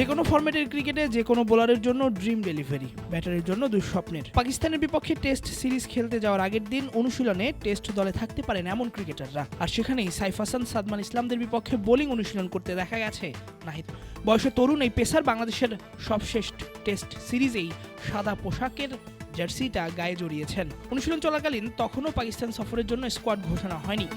যে কোনো ফরম্যাটের ক্রিকেটে যে কোনো বোলারের জন্য ড্রিম ডেলিভারি ব্যাটারের জন্য দুঃস্বপ্নের। পাকিস্তানের বিপক্ষে টেস্ট সিরিজ খেলতে যাওয়ার আগের দিন অনুশীলনে টেস্ট দলে থাকতে পারেন এমন ক্রিকেটাররা আর সেখানেই সাইফ হাসান, সাদমান ইসলামদের বিপক্ষে বোলিং অনুশীলন করতে দেখা গেছে নাহিদ। বয়সে তরুণ এই পেসার বাংলাদেশের সবশেষ টেস্ট সিরিজেই সাদা পোশাকের জার্সিটা গায়ে জড়িয়েছেন। অনুশীলন চলাকালীন তখনও পাকিস্তান সফরের জন্য স্কোয়াড ঘোষণা হয়নি।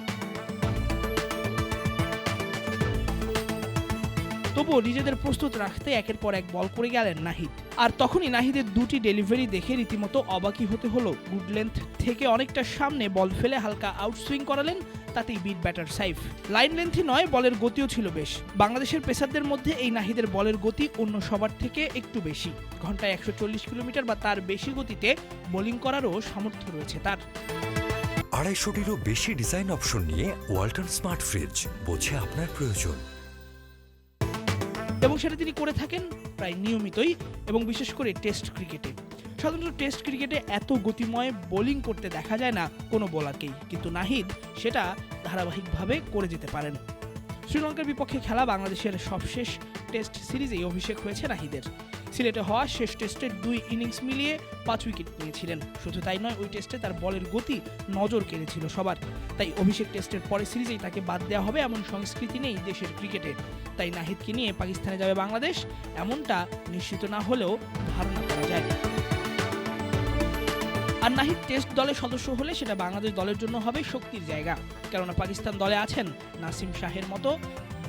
তবুও নিজেদের প্রস্তুত রাখতে একের পর এক বল করে গেলেন নাহিদ। আর তখনই নাহিদের দুটি ডেলিভারি দেখে রীতিমতো অবাকই হতে হলো। গুড লেন্থ থেকে অনেকটা সামনে বল ফেলে হালকা আউটসুইং করালেন, তাতেই বিট ব্যাটার সাইফ লাইন লেন্থি নয়, বলের গতিও ছিল বেশ। বাংলাদেশের পেসারদের মধ্যে এই নাহিদের বলের গতি অন্য সবার থেকে একটু বেশি। ঘন্টায় একশো চল্লিশ কিলোমিটার বা তার বেশি গতিতে বোলিং করারও সামর্থ্য রয়েছে তার। আড়াইশোটিরও বেশি ডিজাইন অপশন নিয়ে ওয়ালটন স্মার্ট ফ্রিজ বোঝে আপনার প্রয়োজন। এবং সেটা তিনি করে থাকেন প্রায় নিয়মিতই এবং বিশেষ করে টেস্ট ক্রিকেটে। সাধারণত টেস্ট ক্রিকেটে এত গতিময় বোলিং করতে দেখা যায় না কোনো বোলারকেই। কিন্তু নাহিদ সেটা ধারাবাহিকভাবে করে যেতে পারেন। শ্রীলঙ্কার বিপক্ষে খেলা বাংলাদেশের সবশেষ টেস্ট সিরিজেই অভিষেক হয়েছে নাহিদের। সিলেটে হওয়া শেষ টেস্টের দুই ইনিংস মিলিয়ে পাঁচ উইকেট নিয়েছিলেন। শুধু তাই নয়, ওই টেস্টে তার বলের গতি নজর কেড়েছিল সবার। তাই অভিষেক টেস্টের পরে সিরিজেই তাকে বাদ দেওয়া হবে এমন সংস্কৃতি নেই দেশের ক্রিকেটে। তাই নাহিদকে নিয়ে পাকিস্তানে যাবে বাংলাদেশ, এমনটা নিশ্চিত না হলেও ধারণা করা যায়। আর নাহিদ টেস্ট দলের সদস্য হলে সেটা বাংলাদেশ দলের জন্য হবে শক্তির জায়গা। কেননা পাকিস্তান দলে আছেন নাসিম শাহের মতো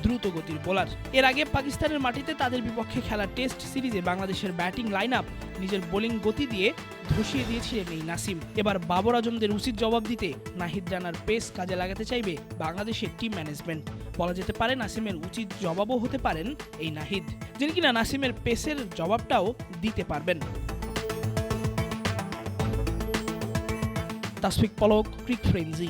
দ্রুত গতির বোলার। এর আগে পাকিস্তানের মাটিতে তাদের বিপক্ষে খেলা টেস্ট সিরিজে বাংলাদেশের ব্যাটিং লাইন আপ নিজের বোলিং গতি দিয়ে ধসিয়ে দিয়েছিলেন এই নাসিম। এবার বাবর আজমদের উচিত জবাব দিতে নাহিদ রানার পেস কাজে লাগাতে চাইবে বাংলাদেশের টিম ম্যানেজমেন্ট। বলা যেতে পারে নাসিমের উচিত জবাবও হতে পারেন এই নাহিদ। যিনি কিনা নাসিমের পেসের জবাবটাও দিতে পারবেন। তাসফিক পলক, ক্রিক ফ্রেন্সি।